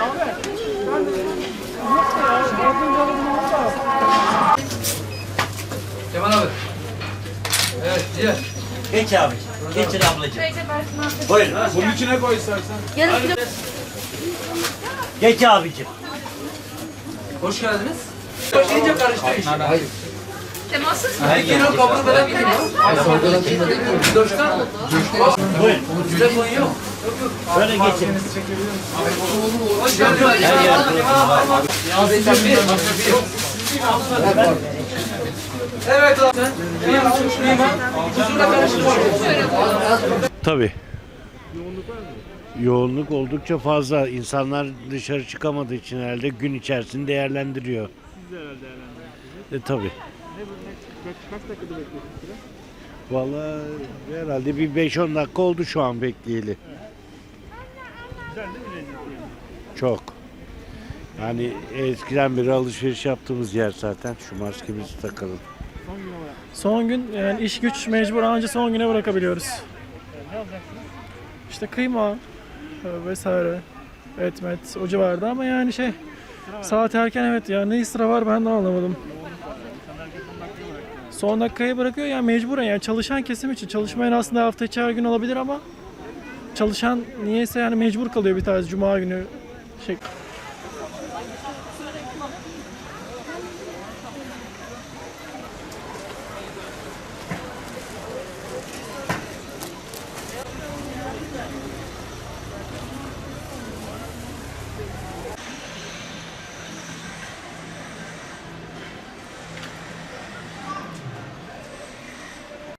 Tamam. Geç abi. Geçin ablacığım. Buyurun. Bunun içine koy istersen. Geç abicim. Hoş geldiniz. İyice karıştı iş. Temassız mı? Kilo kabul verebilir miyim? Dörtten mı? Buyurun. Telefon yok. Böyle geçin. Hoş geldiniz. Her yer burası. Evet abi. İyi Huzurla karıştı. Tabii. Yoğunluk oldukça fazla. İnsanlar dışarı çıkamadığı için herhalde gün içerisinde değerlendiriyor. Siz de herhalde değerlendiriyorsunuz. E tabii. Kaç dakikada bekliyorsunuz Valla herhalde bir 5-10 dakika oldu şu an bekleyeli. Çok. Yani eskiden beri alışveriş yaptığımız yer zaten. Şu maskemizi takalım. Son gün yani iş güç mecbur anca son güne bırakabiliyoruz. İşte kıyma e, vesaire etmet o civarda ama yani şey saat erken evet ya ne sıra var ben de anlamadım. Son dakikaya bırakıyor yani mecburen yani çalışan kesim için çalışmayan aslında hafta içi her gün olabilir ama çalışan niyeyse yani mecbur kalıyor bir tarz cuma günü şey